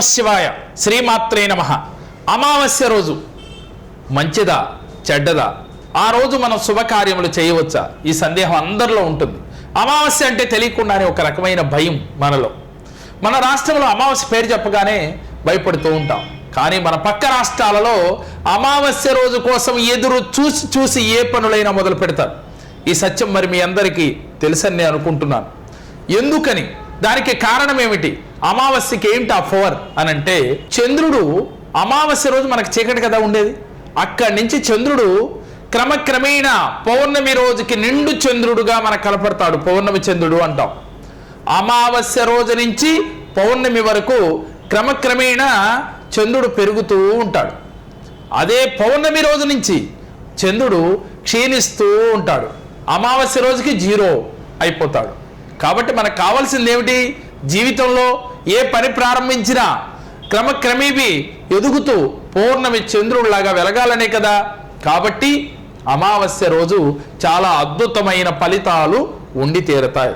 శివాయ శ్రీమాత్రే నమ. అమావాస్య రోజు మంచిదా చెడ్డదా? ఆ రోజు మనం శుభకార్యములు చేయవచ్చా? ఈ సందేహం అందరిలో ఉంటుంది. అమావాస్య అంటే తెలియకుండానే ఒక రకమైన భయం మనలో. మన రాష్ట్రంలో అమావాస్య పేరు చెప్పగానే భయపడుతూ ఉంటాం. కానీ మన పక్క రాష్ట్రాలలో అమావాస్య రోజు కోసం ఎదురు చూసి చూసి ఏ పనులైనా మొదలు పెడతారు. ఈ సత్యం మరి మీ అందరికీ తెలుసని నేను అనుకుంటున్నాను. ఎందుకని? దానికి కారణం ఏమిటి? అమావాస్యకి ఏంటి ఆ ఫోర్ అని అంటే చంద్రుడు అమావాస్య రోజు మనకు చీకటి కదా ఉండేది? అక్కడి నుంచి చంద్రుడు క్రమక్రమేణా పౌర్ణమి రోజుకి నిండు చంద్రుడుగా మనకు కనపడతాడు. పౌర్ణమి చంద్రుడు అంటాం. అమావాస్య రోజు నుంచి పౌర్ణమి వరకు క్రమక్రమేణా చంద్రుడు పెరుగుతూ ఉంటాడు. అదే పౌర్ణమి రోజు నుంచి చంద్రుడు క్షీణిస్తూ ఉంటాడు. అమావాస్య రోజుకి జీరో అయిపోతాడు. కాబట్టి మనకు కావాల్సింది ఏమిటి? జీవితంలో ఏ పని ప్రారంభించినా క్రమక్రమేపీ ఎదుగుతూ పౌర్ణమి చంద్రుడిలాగా వెలగాలనే కదా. కాబట్టి అమావాస్య రోజు చాలా అద్భుతమైన ఫలితాలు ఉండి తీరతాయి.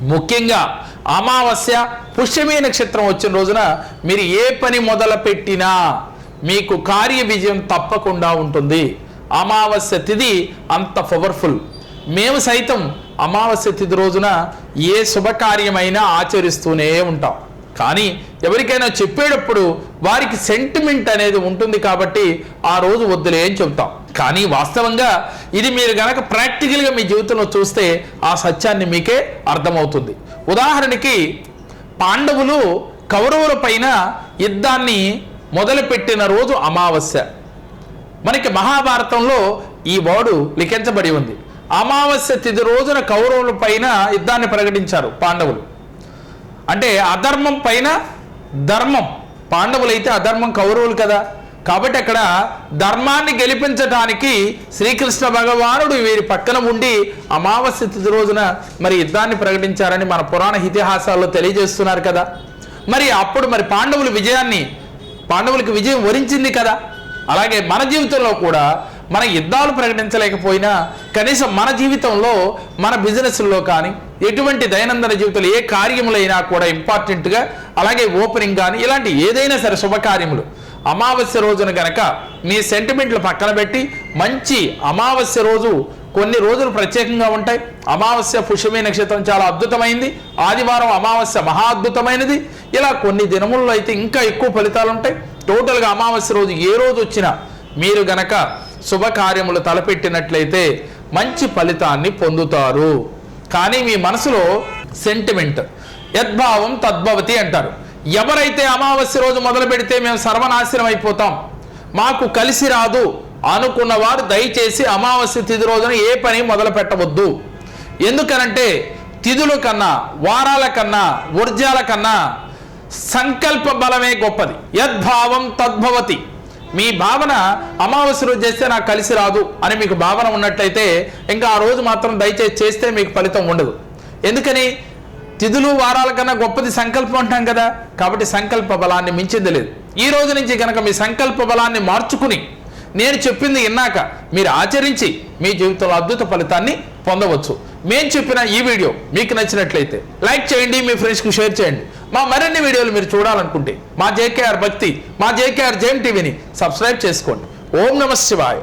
ముఖ్యంగా అమావాస్య పుష్యమీ నక్షత్రం వచ్చిన రోజున మీరు ఏ పని మొదలుపెట్టినా మీకు కార్య విజయం తప్పకుండా ఉంటుంది. అమావాస్య తిథి అంత పవర్ఫుల్. మేము సైతం అమావాస్య తిథి రోజున ఏ శుభకార్యమైనా ఆచరిస్తూనే ఉంటాం. కానీ ఎవరికైనా చెప్పేటప్పుడు వారికి సెంటిమెంట్ అనేది ఉంటుంది కాబట్టి ఆ రోజు వద్దులే అని చెప్తాం కానీ వాస్తవంగా ఇది మీరు గనక ప్రాక్టికల్గా మీ జీవితంలో చూస్తే ఆ సత్యాన్ని మీకే అర్థమవుతుంది. ఉదాహరణకి పాండవులు కౌరవుల పైన యుద్ధాన్ని మొదలుపెట్టిన రోజు అమావాస్య. మనకి మహాభారతంలో ఈ వాడు లిఖించబడి ఉంది. అమావాస్య తిథి రోజున కౌరవుల పైన యుద్ధాన్ని ప్రకటించారు పాండవులు. అంటే అధర్మం పైన ధర్మం. పాండవులైతే అధర్మం కౌరవులు కదా. కాబట్టి అక్కడ ధర్మాన్ని గెలిపించడానికి శ్రీకృష్ణ భగవానుడు వీరి పక్కన ఉండి అమావాస్య తిథి రోజున మరి యుద్ధాన్ని ప్రకటించారని మన పురాణ ఇతిహాసాల్లో తెలియజేస్తున్నారు కదా. మరి అప్పుడు మరి పాండవుల విజయాన్ని పాండవులకి విజయం వరించింది కదా. అలాగే మన జీవితంలో కూడా మన యుద్ధాలు ప్రకటించలేకపోయినా కనీసం మన జీవితంలో మన బిజినెస్లో కానీ ఎటువంటి దైనందిన జీవితంలో ఏ కార్యములైనా కూడా ఇంపార్టెంట్గా అలాగే ఓపెనింగ్ కానీ ఇలాంటి ఏదైనా సరే శుభకార్యములు. అమావాస్య రోజున గనక మీ సెంటిమెంట్లు పక్కన పెట్టి మంచి అమావాస్య రోజు కొన్ని రోజులు ప్రత్యేకంగా ఉంటాయి. అమావాస్య పుష్యమి నక్షత్రం చాలా అద్భుతమైంది. ఆదివారం అమావాస్య మహా అద్భుతమైనది. ఇలా కొన్ని దినముల్లో అయితే ఇంకా ఎక్కువ ఫలితాలు ఉంటాయి. టోటల్గా అమావాస్య రోజు ఏ రోజు వచ్చినా మీరు గనక శుభకార్యములు తలపెట్టినట్లయితే మంచి ఫలితాన్ని పొందుతారు. కానీ మీ మనసులో సెంటిమెంట్ యద్భావం తద్భవతి అంటారు. ఎవరైతే అమావాస్య రోజు మొదలు పెడితే మేము సర్వనాశనం అయిపోతాం. మాకు కలిసి రాదు అనుకున్నవారు దయచేసి అమావాస్య తిథి రోజున ఏ పని మొదలు పెట్టవద్దు. ఎందుకనంటే తిథుల కన్నా వారాల కన్నా ఊర్జాల కన్నా సంకల్ప బలమే గొప్పది. యద్భావం తద్భవతి. మీ భావన అమావాస్య రోజు చేస్తే నాకు కలిసి రాదు అని మీకు భావన ఉన్నట్లయితే ఇంకా ఆ రోజు మాత్రం దయచేసి చేస్తే మీకు ఫలితం ఉండదు. ఎందుకని? తిథులు వారాల కన్నా గొప్పది సంకల్పం అంటాం కదా. కాబట్టి సంకల్ప బలాన్ని మించింది లేదు. ఈ రోజు నుంచి కనుక మీ సంకల్ప బలాన్ని మార్చుకుని నేను చెప్పింది విన్నాక మీరు ఆచరించి మీ జీవితంలో అద్భుత ఫలితాన్ని పొందవచ్చు. మేము చెప్పిన ఈ వీడియో మీకు నచ్చినట్లయితే లైక్ చేయండి మీ ఫ్రెండ్స్కి షేర్ చేయండి. మా మరిన్ని వీడియోలు మీరు చూడాలనుకుంటే మా జేకేఆర్ భక్తి మా జేకేఆర్ జేఎం టీవీని సబ్స్క్రైబ్ చేసుకోండి. ఓం నమ శివాయ.